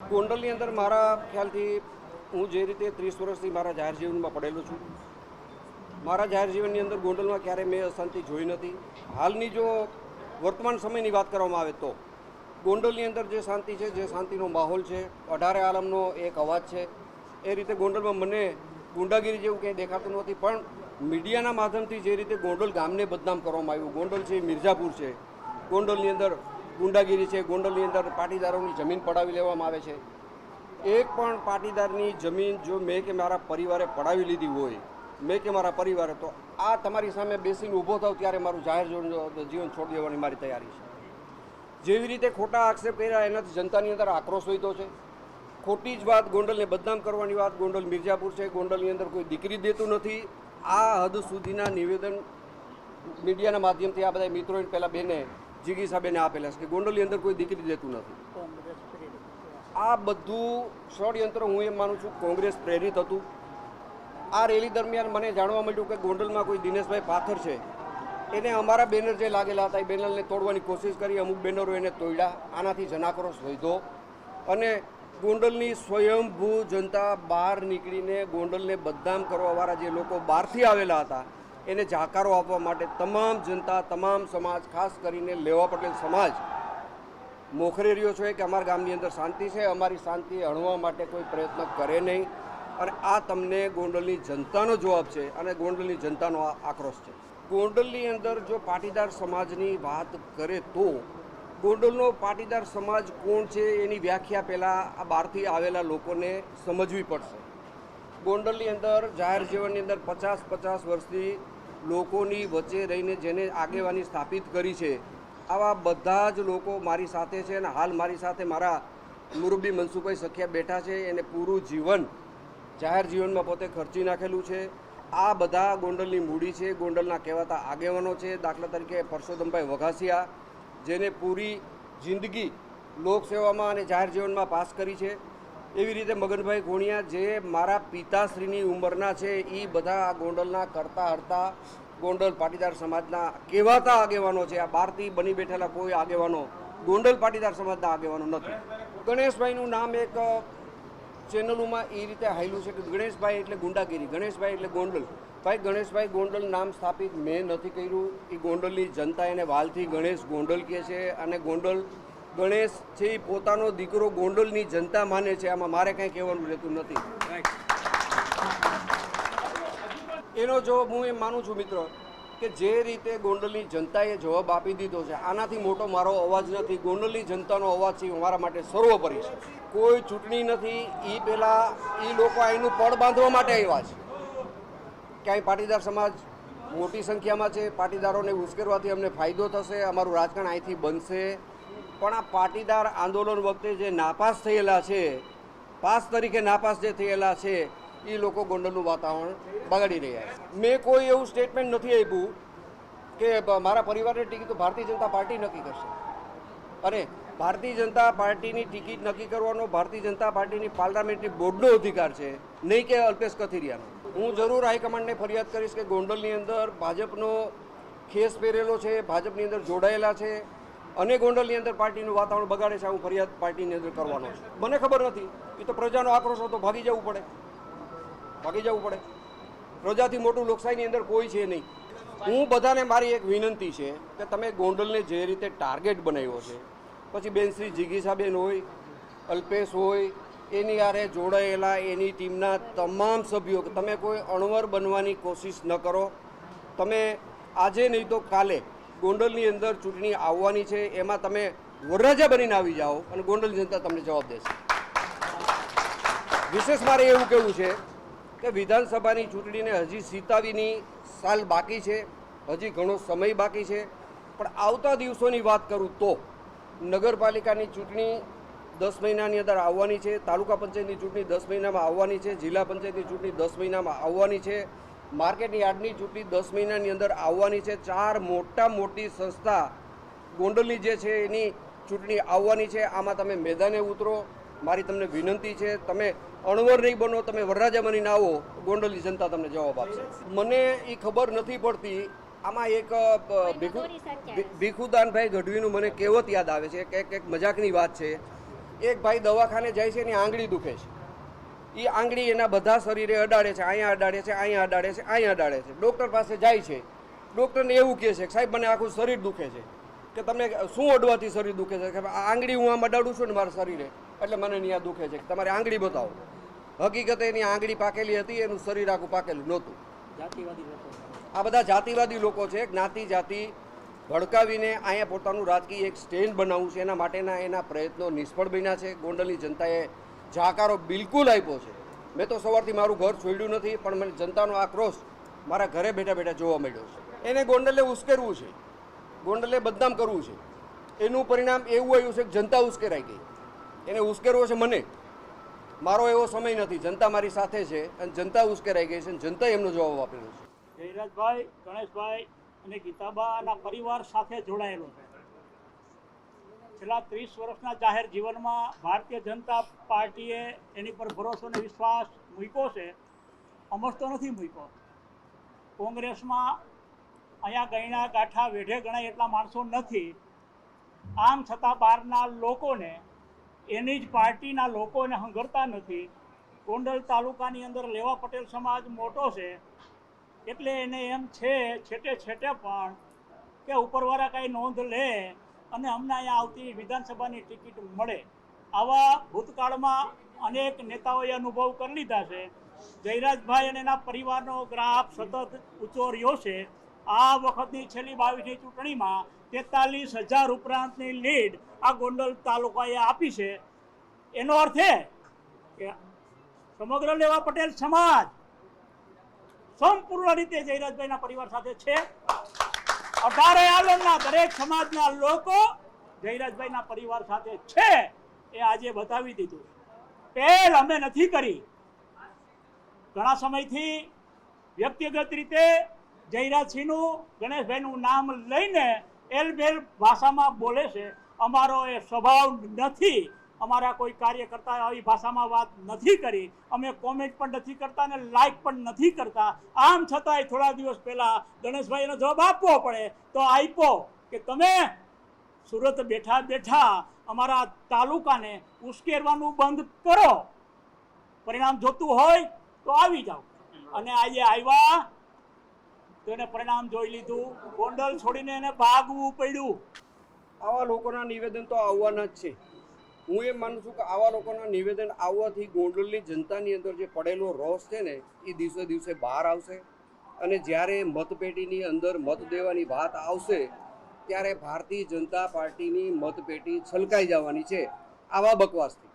ગોંડલની અંદર મારા ખ્યાલથી હું જે રીતે ત્રીસ વર્ષથી મારા જાહેર જીવનમાં પડેલો છું, મારા જાહેર જીવનની અંદર ગોંડલમાં ક્યારેય મેં અશાંતિ જોઈ નથી. હાલની જો વર્તમાન સમયની વાત કરવામાં આવે તો, ગોંડલની અંદર જે શાંતિ છે, જે શાંતિનો માહોલ છે, અઢારે આલમનો એક અવાજ છે, એ રીતે ગોંડલમાં મને ગુંડાગીરી જેવું કંઈ દેખાતું નથી, પણ મીડિયાના માધ્યમથી જે રીતે ગોંડલ ગામને બદનામ કરવામાં આવ્યું, ગોંડલ છે, મિર્ઝાપુર છે, ગોંડલની અંદર ગુંડાગીરી છે, ગોંડલની અંદર પાટીદારોની જમીન પડાવી લેવામાં આવે છે. એક પણ પાટીદારની જમીન જો મેં કે મારા પરિવારે પડાવી લીધી હોય, મેં કે મારા પરિવારે, તો આ તમારી સામે બેસીને ઊભો થાવ ત્યારે મારું જાહેર જીવન છોડી દેવાની મારી તૈયારી છે. જેવી રીતે ખોટા આક્ષેપ કર્યા, એનાથી જનતાની અંદર આક્રોશ વધ્યો છે. ખોટી જ વાત ગોંડલને બદનામ કરવાની વાત ગોંડલ મિર્જાપુર છે, ગોંડલની અંદર કોઈ દીકરી દેતું નથી. આ હદ સુધીના નિવેદન મીડિયાના માધ્યમથી આ બધા મિત્રોએ પહેલાં બેને જીગી સાહેબને આપેલા છે કે ગોંડલની અંદર કોઈ દીકરી દેતું નથી. આ બધું ષડયંત્ર હું એમ માનું છું કોંગ્રેસ પ્રેરિત હતું. આ રેલી દરમિયાન મને જાણવા મળ્યું કે ગોંડલમાં કોઈ દિનેશભાઈ પાથર છે. એને અમારા બેનર જે લાગેલા હતા એ બેનરને તોડવાની કોશિશ કરી અમુક બેનરો એને તોડ્યા આનાથી જનાક્રોશ વધ્યો. અને ગોંડલની સ્વયંભૂ જનતા બહાર નીકળીને ગોંડલને બદનામ કરવાવાળા જે લોકો બહારથી આવેલા હતા એને જાકારો આપવા માટે તમામ જનતા, તમામ સમાજ, ખાસ કરીને લેવા પટેલ સમાજ, મોખરે રહ્યો છે કે અમારા ગામની અંદર શાંતિ છે. અમારી શાંતિ હણવા માટે કોઈ પ્રયત્ન કરે નહીં. અને આ તમને ગોંડલની જનતાનો જવાબ છે અને ગોંડલની જનતાનો આ આક્રોશ છે. ગોંડલની અંદર જો પાટીદાર સમાજની વાત કરે તો ગોંડલનો પાટીદાર સમાજ કોણ છે એની વ્યાખ્યા પહેલાં આ બહારથી આવેલા લોકોને સમજવી પડશે. ગોંડલની અંદર જાહેર જીવનની અંદર પચાસ પચાસ વર્ષથી લોકોની વચ્ચે રહીને જેને આગેવાની સ્થાપિત કરી છે, આવા બધા જ લોકો મારી સાથે છે અને હાલ મારી સાથે મારા મુરબ્બી મનસુખભાઈ સખિયા બેઠા છે. એને પૂરું જીવન, જાહેર જીવનમાં પોતે ખર્ચી નાખેલું છે. આ બધા ગોંડલની મૂડી છે, ગોંડલના કહેવાતા આગેવાનો છે. દાખલા તરીકે પરસોત્તમભાઈ વઘાસિયા, જેને પૂરી જિંદગી લોકસેવામાં અને જાહેર જીવનમાં પાસ કરી છે. એવી રીતે મગનભાઈ ગોણિયા જે મારા પિતાશ્રીની ઉંમરના છે એ બધા આ ગોંડલના કરતા હરતા ગોંડલ પાટીદાર સમાજના કહેવાતા આગેવાનો છે. આ બહારથી બની બેઠેલા કોઈ આગેવાનો ગોંડલ પાટીદાર સમાજના આગેવાનો નથી. ગણેશભાઈનું નામ એક ચેનલોમાં એ રીતે હાયલું છે કે ગણેશભાઈ એટલે ગુંડાગીરી, ગણેશભાઈ એટલે ગોંડલ. ભાઈ, ગણેશભાઈ ગોંડલ નામ સ્થાપિત મેં નથી કર્યું. એ ગોંડલની જનતા એને વાલથી ગણેશ ગોંડલ કહે છે અને ગોંડલ ગણેશ છે એ પોતાનો દીકરો ગોંડલની જનતા માને છે. આમાં મારે કંઈ કહેવાનું રહેતું નથી. એનો જવાબ હું એમ માનું છું મિત્ર કે જે રીતે ગોંડલની જનતાએ જવાબ આપી દીધો છે, આનાથી મોટો મારો અવાજ નથી. ગોંડલની જનતાનો અવાજ છે મારા માટે સર્વોપરી છે. કોઈ ચૂંટણી નથી. એ પહેલાં એ લોકો અહીંનું પડ બાંધવા માટે આવ્યા છે. ક્યાંય પાટીદાર સમાજ મોટી સંખ્યામાં છે. પાટીદારોને ઉશ્કેરવાથી અમને ફાયદો થશે. અમારું રાજકારણ અહીંથી બનશે. પણ આ પાટીદાર આંદોલન વખતે જે નાપાસ થયેલા છે, પાસ તરીકે નાપાસ જે થયેલા છે એ લોકો ગોંડલનું વાતાવરણ બગાડી રહ્યા છે. મેં કોઈ એવું સ્ટેટમેન્ટ નથી આપ્યું કે મારા પરિવારની ટિકિટ ભારતીય જનતા પાર્ટી નક્કી કરશે. અને ભારતીય જનતા પાર્ટીની ટિકિટ નક્કી કરવાનો ભારતીય જનતા પાર્ટીની પાર્લામેન્ટરી બોર્ડનો અધિકાર છે, નહીં કે અલ્પેશ કથિરિયાનો. હું જરૂર હાઈકમાન્ડને ફરિયાદ કરીશ કે ગોંડલની અંદર ભાજપનો ખેસ પહેરેલો છે, ભાજપની અંદર જોડાયેલા છે અને ગોંડલની અંદર પાર્ટીનું વાતાવરણ બગાડે છે હું ફરિયાદ પાર્ટીની અંદર કરવાનો છે. મને ખબર નથી. એ તો પ્રજાનો આક્રોશ હતો, ભાગી જવું પડે. ભાગી જવું પડે. પ્રજાથી મોટું લોકશાહીની અંદર કોઈ છે નહીં. હું બધાને મારી એક વિનંતી છે કે તમે ગોંડલને જે રીતે ટાર્ગેટ બનાવ્યો છે, પછી બેન શ્રી જિગીસાબેન હોય, અલ્પેશ હોય, એની આરે જોડાયેલા, એની ટીમના તમામ સભ્યો, તમે કોઈ અણવર બનવાની કોશિશ ન કરો. તમે આજે નહીં તો કાલે ગોંડલની અંદર ચૂંટણી આવવાની છે, એમાં તમે વરરાજા બનીને આવી જાઓ અને ગોંડલ જનતા તમને જવાબ દેશે. વિશેષ મારે એવું કહેવું છે કે વિધાનસભાની ચૂંટણીને હજી સીતાવીની સાલ બાકી છે, હજી ઘણો સમય બાકી છે, પણ આવતા દિવસોની વાત કરું તો નગરપાલિકાની ચૂંટણી દસ મહિનાની અંદર આવવાની છે, તાલુકા પંચાયતની ચૂંટણી દસ મહિનામાં આવવાની છે, જિલ્લા પંચાયતની ચૂંટણી દસ મહિનામાં આવવાની છે માર્કેટની યાર્ડની ચૂંટણી દસ મહિનાની અંદર આવવાની છે. ચાર મોટા મોટી સંસ્થા ગોંડલની જે છે એની ચૂંટણી આવવાની છે. આમાં તમે મેદાને ઉતરો. મારી તમને વિનંતી છે તમે અણવર નહીં બનો તમે વરરાજા બનીને આવો. ગોંડલની જનતા તમને જવાબ આપશે. મને એ ખબર નથી પડતી. આમાં એક ભીખુ ભી- ભીખુદાનભાઈ ગઢવીનું મને કહેવત યાદ આવે છે. કે એક મજાકની વાત છે. એક ભાઈ દવાખાને જાય છે એની આંગળી દુખે છે. એ આંગળી એના બધા શરીરે અડાડે છે અહીંયા અડાડે છે અહીંયા અડાડે છે અહીંયા અડાડે છે. ડૉક્ટર પાસે જાય છે. ડૉક્ટરને એવું કહે છે કે સાહેબ મને આખું શરીર દુખે છે. કે તમને શું અડવાથી શરીર દુખે છે? કે આ આંગળી હું આમ અડાડું છું ને મારા શરીરે એટલે મને અહીંયા દુખે છે. તમારે આંગળી બતાવો. હકીકતે એની આંગળી પાકેલી હતી એનું શરીર આખું પાકેલું નહોતું. આ બધા જાતિવાદી લોકો છે જ્ઞાતિ જાતિ ભડકાવીને અહીંયા પોતાનું રાજકીય એક સ્ટેન્ડ બનાવવું છે. એના માટેના એના પ્રયત્નો નિષ્ફળ બન્યા છે. ગોંડલની જનતાએ જાકારો બિલકુલ આપ્યો છે. મેં તો સવારથી મારું ઘર છોડ્યું નથી, પણ મને જનતાનો આક્રોશ મારા ઘરે બેઠા બેઠા જોવા મળ્યો છે. એને ગોંડલે ઉશ્કેરવું છે. ગોંડલે બદનામ કરવું છે. એનું પરિણામ એવું આવ્યું છે કે જનતા ઉશ્કેરાઈ ગઈ. એને ઉશ્કેરવો છે મને. મારો એવો સમય નથી. જનતા મારી સાથે છે અને જનતા ઉશ્કેરાઈ ગઈ છે અને જનતાએ એમનો જવાબ આપેલો છે. જયરાજભાઈ, ગણેશભાઈ અને ગીતાબાના પરિવાર સાથે જોડાયેલો છે. છેલ્લા ત્રીસ વર્ષના જાહેર જીવનમાં ભારતીય જનતા પાર્ટીએ એની પર ભરોસો અને વિશ્વાસ મૂક્યો છે, અમર તો નથી મૂક્યો. કોંગ્રેસમાં અહીંયા ગયણા ગાંઠા વેઢે ગણાય એટલા માણસો નથી. આમ છતાં બહારના લોકોને, એની જ પાર્ટીના લોકોને હંગરતા નથી. ગોંડલ તાલુકાની અંદર લેવા પટેલ સમાજ મોટો છે, એટલે એને એમ છે છેટે છેટે પણ કે ઉપરવાળા કાંઈ નોંધ લે અને અમને અહીંયા આવતી વિધાનસભાની ટિકિટ મળે. આવા ભૂતકાળમાં અનેક નેતાઓએ અનુભવ કરી લીધા છે. જયરાજભાઈ અને એના પરિવારનો ગ્રાફ સતત ઊંચો રહ્યો છે. આ વખતની છેલ્લી બાવીસની ચૂંટણીમાં તેતાલીસ હજાર ઉપરાંતની લીડ આ ગોંડલ તાલુકાએ આપી છે. એનો અર્થ એ કે સમગ્ર લેવા પટેલ સમાજ સંપૂર્ણ રીતે જયરાજભાઈના પરિવાર સાથે છે. અઢારે આલમના દરેક સમાજના લોકો જયરાજભાઈના પરિવાર સાથે છે એ આજે બતાવી દીધું. પહેલ અમે નથી કરી. ઘણા સમયથી વ્યક્તિગત રીતે જયરાજસિંહનું, ગણેશભાઈનું નામ લઈને એલબેલ ભાષામાં બોલે છે. અમારો એ સ્વભાવ નથી. અમારા કોઈ કાર્યકર્તાએ આવી ભાષામાં વાત નથી કરી, અમે કોમેન્ટ પણ નથી કરતા અને લાઇક પણ નથી કરતા. આમ છતાંય થોડા દિવસ પહેલા ગણેશભાઈનો જવાબ આપવો પડે. તો આપ્યો કે તમે સુરત બેઠા બેઠા અમારા તાલુકાને ઉશ્કેરવાનું બંધ કરો. પરિણામ જોતું હોય તો આવી જાઓ. અને આજે આવ્યા તો પરિણામ જોઈ લીધું. ગોંડલ છોડીને એને ભાગવું પડ્યું. આવા લોકોના નિવેદન તો આવવાના જ છે. હું એમ માનું છું કે આવા લોકોના નિવેદન આવવાથી ગોંડલની જનતાની અંદર જે પડેલો રોષ છે ને, એ દિવસે દિવસે બહાર આવશે. અને જ્યારે મતપેટીની અંદર મત દેવાની વાત આવશે, ત્યારે ભારતીય જનતા પાર્ટીની મતપેટી છલકાઈ જવાની છે. આવા બકવાસથી.